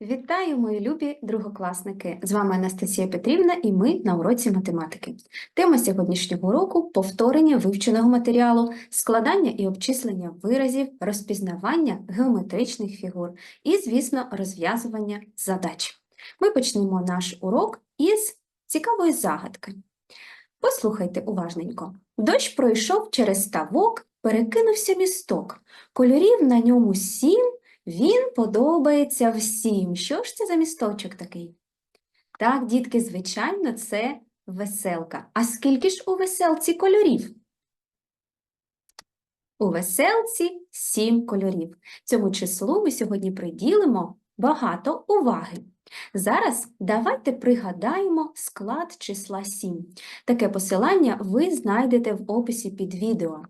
Вітаю, мої любі другокласники! З вами Анастасія Петрівна і ми на уроці математики. Тема сьогоднішнього уроку – повторення вивченого матеріалу, складання і обчислення виразів, розпізнавання геометричних фігур і, звісно, розв'язування задач. Ми почнемо наш урок із цікавої загадки. Послухайте уважненько. Дощ пройшов через ставок, перекинувся місток. Кольорів на ньому сім, він подобається всім. Що ж це за місточок такий? Так, дітки, звичайно, це веселка. А скільки ж у веселці кольорів? У веселці сім кольорів. Цьому числу ми сьогодні приділимо багато уваги. Зараз давайте пригадаємо склад числа 7. Таке посилання ви знайдете в описі під відео.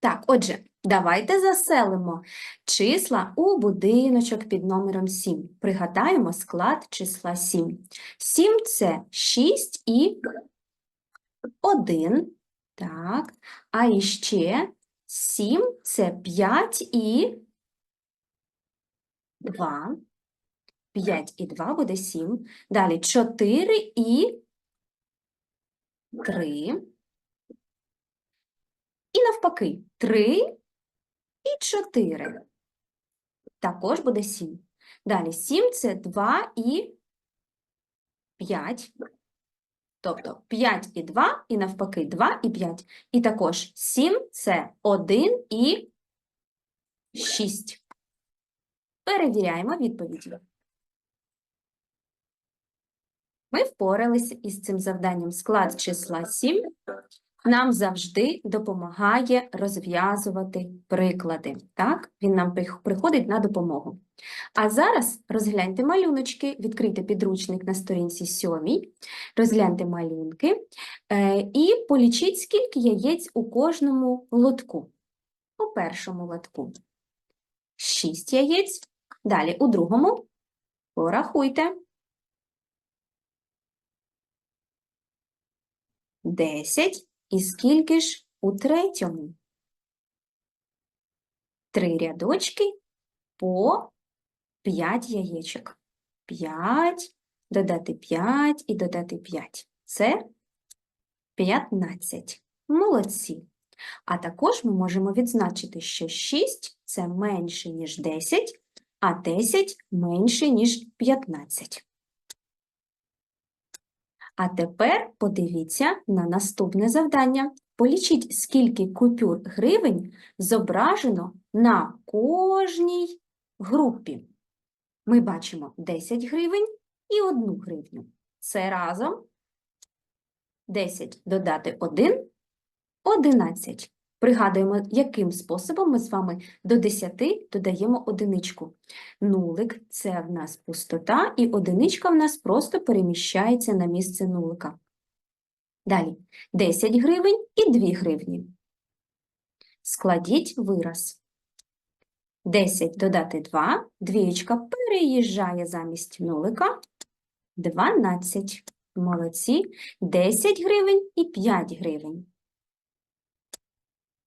Так, отже, давайте заселимо числа у будиночок під номером 7. Пригадаємо склад числа 7. 7 – це 6 і 1. Так, а іще 7 – це 5 і 2. 5 і 2 буде 7. Далі 4 і 3. І навпаки, 3 і 4. Також буде 7. Далі 7 – це 2 і 5. Тобто 5 і 2, і навпаки 2 і 5. І також 7 – це 1 і 6. Перевіряємо відповіді. Ми впоралися із цим завданням. Склад числа 7 нам завжди допомагає розв'язувати приклади. Так? Він нам приходить на допомогу. А зараз розгляньте малюночки, відкрийте підручник на сторінці 7, розгляньте малюнки е, і полічіть, скільки яєць у кожному лотку. У першому лотку 6 яєць, далі у другому порахуйте. 10. І скільки ж у третьому? Три рядочки по 5 яєчок. 5, додати 5 і додати 5. Це 15. Молодці. А також ми можемо відзначити, що 6 – це менше, ніж 10, а 10 – менше, ніж 15. А тепер подивіться на наступне завдання. Полічіть, скільки купюр гривень зображено на кожній групі. Ми бачимо 10 гривень і 1 гривню. Це разом 10 додати 1 – 11. Пригадуємо, яким способом ми з вами до 10 додаємо одиничку. Нулик – це в нас пустота, і одиничка в нас просто переміщається на місце нулика. Далі 10 гривень і 2 гривні. Складіть вираз. 10 додати 2, двієчка переїжджає замість нулика. 12. Молодці. 10 гривень і 5 гривень.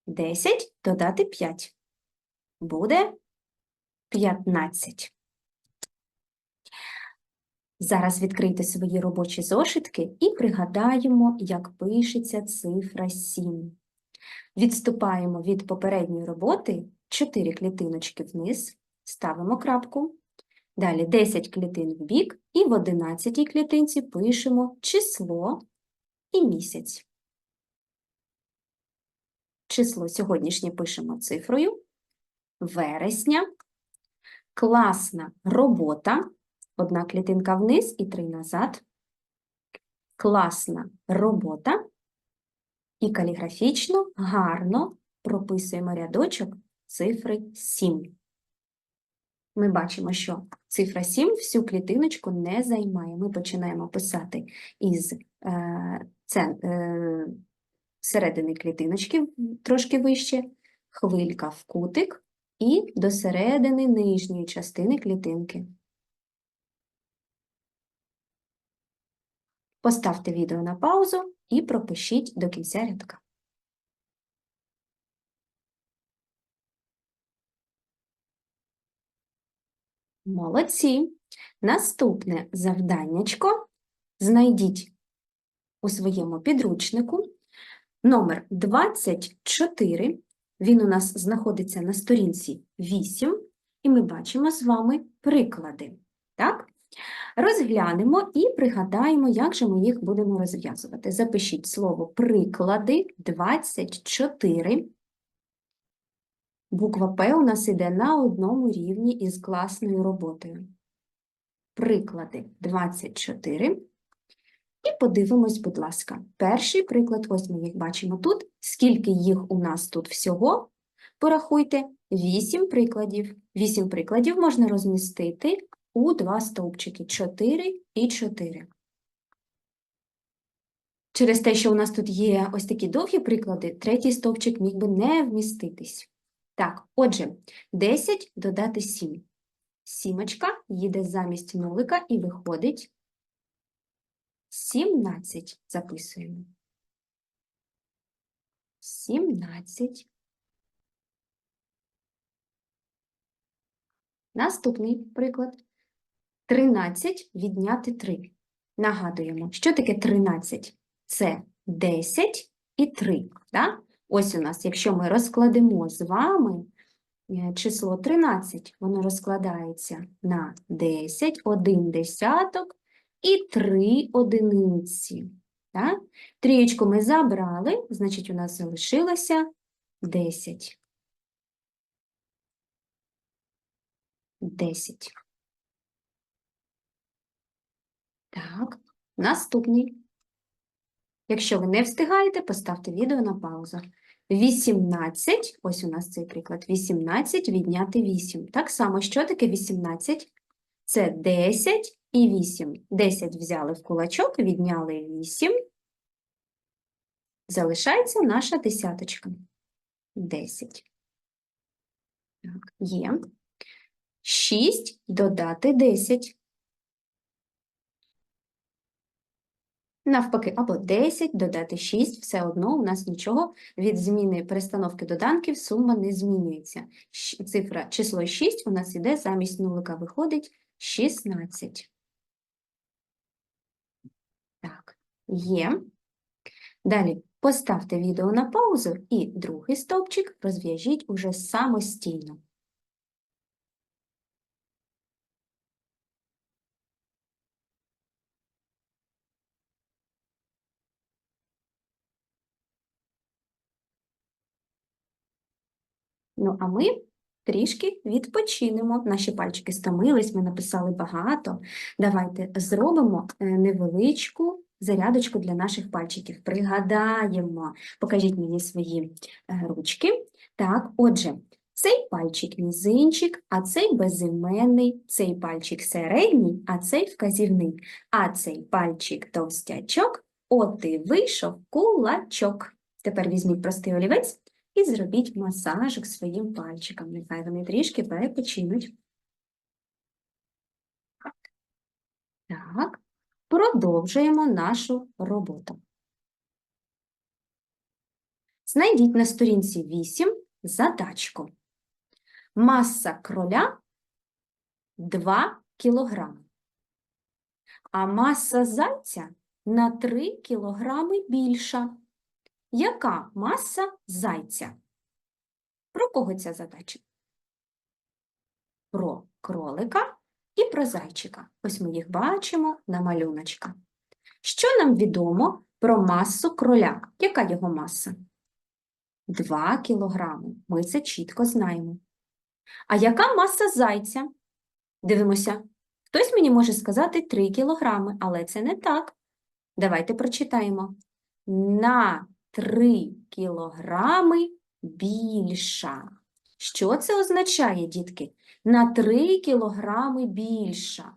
10 додати 5. Буде 15. Зараз відкрийте свої робочі зошитки і пригадаємо, як пишеться цифра 7. Відступаємо від попередньої роботи 4 клітиночки вниз, ставимо крапку. Далі 10 клітин в бік і в 11 клітинці пишемо число і місяць. Число сьогоднішнє пишемо цифрою. Вересня. Класна робота. Одна клітинка вниз і три назад. Класна робота. І каліграфічно гарно прописуємо рядочок цифри 7. Ми бачимо, що цифра 7 всю клітиночку не займає. Ми починаємо писати із е, це, е, середини клітиночки трошки вище, хвилька в кутик і до середини нижньої частини клітинки. Поставте відео на паузу і пропишіть до кінця рядка. Молодці. Наступне завданнячко. Знайдіть у своєму підручнику номер 24. Він у нас знаходиться на сторінці 8, і ми бачимо з вами приклади. Так? Розглянемо і пригадаємо, як же ми їх будемо розв'язувати. Запишіть слово приклади 24. Буква П у нас іде на одному рівні із класною роботою. Приклади 24. І подивимось, будь ласка, перший приклад, ось ми їх бачимо тут. Скільки їх у нас тут всього? Порахуйте, 8 прикладів. 8 прикладів можна розмістити у два стовпчики 4 і 4. Через те, що у нас тут є ось такі довгі приклади, третій стовпчик міг би не вміститись. Так, отже, 10 додати 7. Сімочка їде замість нулика і виходить 17. Записуємо. 17. Наступний приклад. 13 відняти 3. Нагадуємо, що таке 13? Це 10 і 3. Да? Ось у нас, якщо ми розкладемо з вами е, число 13, воно розкладається на 10, 1 десяток і 3 одиниці. Да? Трієчку ми забрали, значить, у нас залишилося 10. 10. Так, наступний. Якщо ви не встигаєте, поставте відео на паузу. 18, ось у нас цей приклад, 18 відняти 8. Так само, що таке 18? Це 10 і 8. 10 взяли в кулачок, відняли 8. Залишається наша десяточка. 10. Так, є. 6 додати 10. Навпаки, або 10 додати 6, все одно у нас нічого від зміни перестановки доданків сума не змінюється. Цифра число 6 у нас іде замість нулика виходить 16. Так, є. Далі поставте відео на паузу і другий стовпчик розв'яжіть уже самостійно. Ну, а ми трішки відпочинемо. Наші пальчики стомились, ми написали багато. Давайте зробимо е, невеличку зарядочку для наших пальчиків. Пригадаємо, покажіть мені свої е, ручки. Так, отже, цей пальчик мізинчик, а цей безіменний, цей пальчик середній, а цей вказівний, а цей пальчик товстячок, от і вийшов кулачок. Тепер візьміть простий олівець і зробіть масажик своїм пальчикам. Нехай вони трішки перепочинуть. Так, продовжуємо нашу роботу. Знайдіть на сторінці 8 задачку. Маса кроля 2 кілограми, а маса зайця на 3 кілограми більша. Яка маса зайця? Про кого ця задача? Про кролика і про зайчика. Ось ми їх бачимо на малюночка. Що нам відомо про масу кроля? Яка його маса? 2 кілограми. Ми це чітко знаємо. А яка маса зайця? Дивимося. Хтось мені може сказати 3 кілограми, але це не так. Давайте прочитаємо. На 3 кілограми більша. Що це означає, дітки? На 3 кілограми більша.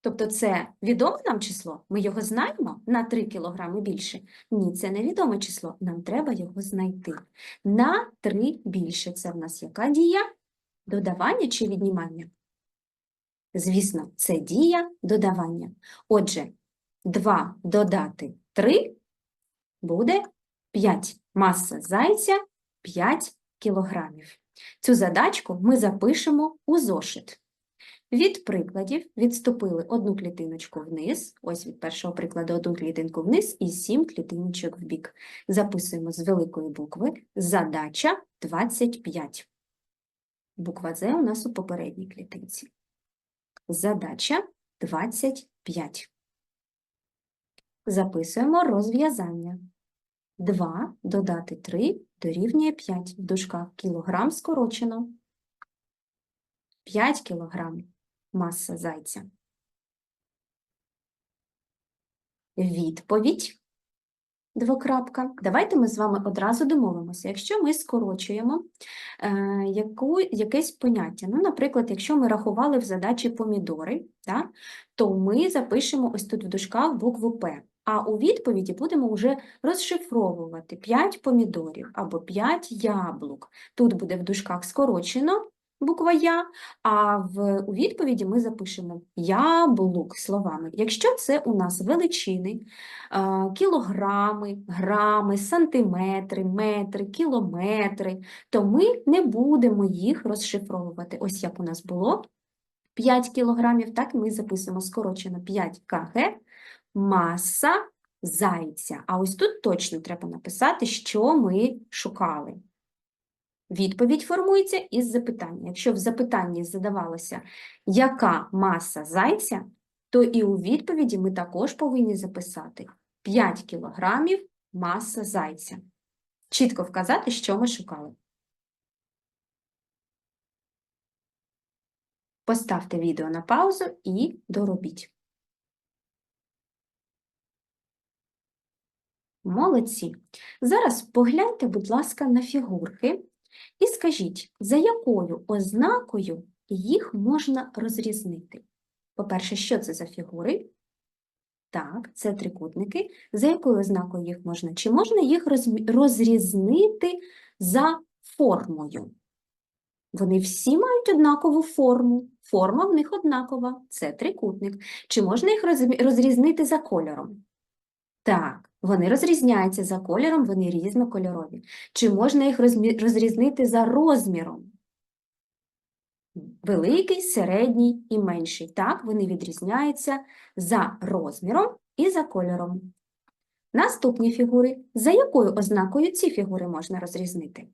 Тобто це відоме нам число? Ми його знаємо на 3 кілограми більше? Ні, це невідоме число. Нам треба його знайти. На 3 більше. Це в нас яка дія? Додавання чи віднімання? Звісно, це дія додавання. Отже, 2 додати 3 буде 5. Маса зайця 5 кілограмів. Цю задачку ми запишемо у зошит. Від прикладів відступили одну клітиночку вниз, ось від першого прикладу одну клітинку вниз і сім клітиночок вбік. Записуємо з великої букви задача 25. Буква З у нас у попередній клітинці. Задача 25. Записуємо розв'язання. 2 додати 3 дорівнює 5. В дужках кілограм скорочено. 5 кілограм маса зайця. Відповідь. Двокрапка. Давайте ми з вами одразу домовимося. Якщо ми скорочуємо е, яку, якесь поняття, ну, наприклад, якщо ми рахували в задачі помідори, так, то ми запишемо ось тут в дужках букву П. А у відповіді будемо вже розшифровувати 5 помідорів або 5 яблук. Тут буде в дужках скорочено буква Я, а в, у відповіді ми запишемо яблук словами. Якщо це у нас величини, кілограми, грами, сантиметри, метри, кілометри, то ми не будемо їх розшифровувати. Ось як у нас було 5 кілограмів, так ми записуємо скорочено 5 кг, маса зайця. А ось тут точно треба написати, що ми шукали. Відповідь формується із запитання. Якщо в запитанні задавалося, яка маса зайця, то і у відповіді ми також повинні записати 5 кілограмів маса зайця. Чітко вказати, що ми шукали. Поставте відео на паузу і доробіть. Молодці. Зараз погляньте, будь ласка, на фігурки і скажіть, за якою ознакою їх можна розрізнити? По-перше, що це за фігури? Так, це трикутники. За якою ознакою їх можна? Чи можна їх розрізнити за формою? Вони всі мають однакову форму. Форма в них однакова. Це трикутник. Чи можна їх розрізнити за кольором? Так, вони розрізняються за кольором, вони різнокольорові. Чи можна їх розрізнити за розміром? Великий, середній і менший. Так, вони відрізняються за розміром і за кольором. Наступні фігури. За якою ознакою ці фігури можна розрізнити?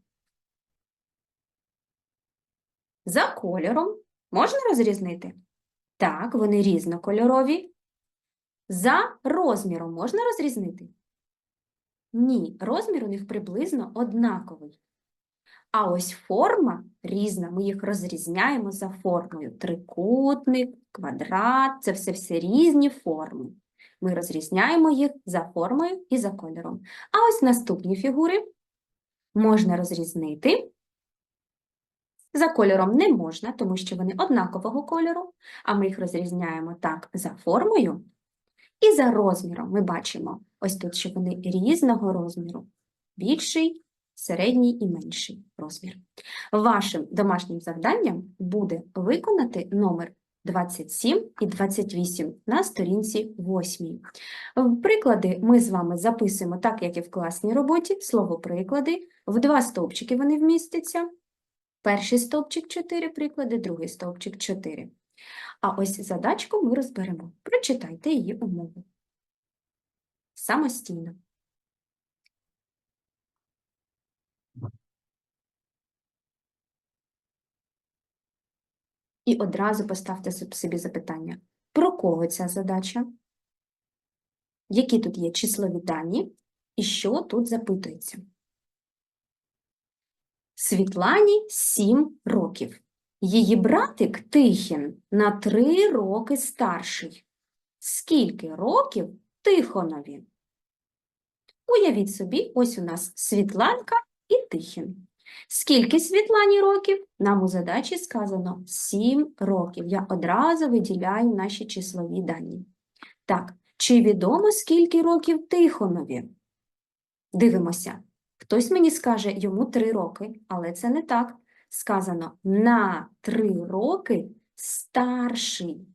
За кольором можна розрізнити? Так, вони різнокольорові. За розміром можна розрізнити? Ні, розмір у них приблизно однаковий. А ось форма різна, ми їх розрізняємо за формою. Трикутник, квадрат це все все різні форми. Ми розрізняємо їх за формою і за кольором. А ось наступні фігури можна розрізнити. За кольором не можна, тому що вони однакового кольору, а ми їх розрізняємо так за формою і за розміром. Ми бачимо ось тут, що вони різного розміру. Більший, середній і менший розмір. Вашим домашнім завданням буде виконати номер 27 і 28 на сторінці 8. Приклади ми з вами записуємо так, як і в класній роботі, слово приклади. В два стовпчики вони вмістяться. Перший стовпчик 4 приклади, другий стовпчик 4. А ось задачку ми розберемо. Прочитайте її умову. Самостійно. І одразу поставте собі запитання, про кого ця задача? Які тут є числові дані і що тут запитується? Світлані 7 років. Її братик Тихін на 3 роки старший. Скільки років Тихонові? Уявіть собі, ось у нас Світланка і Тихін. Скільки Світлані років? Нам у задачі сказано 7 років. Я одразу виділяю наші числові дані. Так, чи відомо, скільки років Тихонові? Дивимося. Хтось мені скаже, йому 3 роки, але це не так. Сказано на 3 роки старший.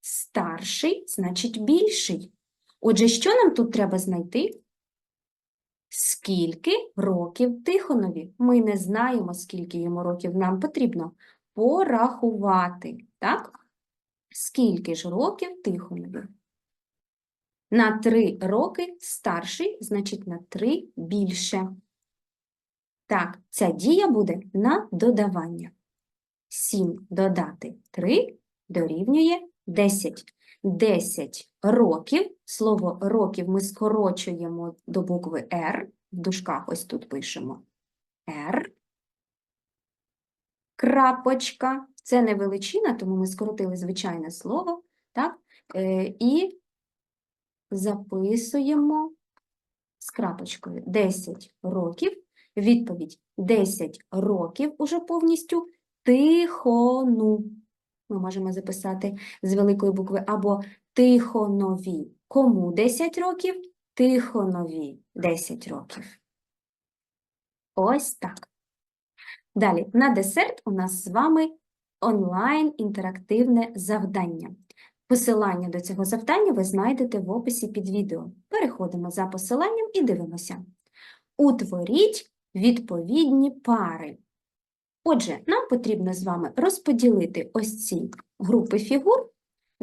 Старший значить більший. Отже, що нам тут треба знайти? Скільки років Тихонові? Ми не знаємо, скільки йому років. Нам потрібно порахувати, так? Скільки ж років Тихонові? На три роки старший, значить на три більше. Так, ця дія буде на додавання. 7 додати 3 дорівнює 10. 10 років. Слово років ми скорочуємо до букви R. В дужках ось тут пишемо R. Крапочка. Це не величина, тому ми скоротили звичайне слово. Так? Е, і записуємо з крапочкою 10 років. Відповідь 10 років уже повністю тихону. Ми можемо записати з великої букви або тихонові. Кому 10 років? Тихонові 10 років. Ось так. Далі, на десерт у нас з вами онлайн інтерактивне завдання. Посилання до цього завдання ви знайдете в описі під відео. Переходимо за посиланням і дивимося. Утворіть відповідні пари. Отже, нам потрібно з вами розподілити ось ці групи фігур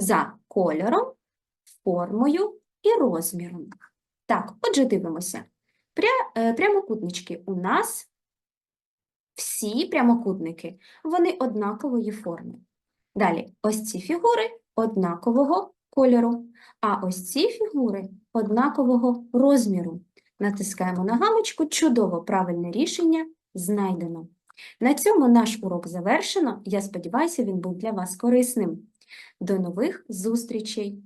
за кольором, формою і розміром. Так, отже, дивимося. Пря- е, Прямокутнички у нас всі прямокутники, вони однакової форми. Далі, ось ці фігури однакового кольору, а ось ці фігури однакового розміру. Натискаємо на галочку «Чудово! Правильне рішення знайдено». На цьому наш урок завершено. Я сподіваюся, він був для вас корисним. До нових зустрічей!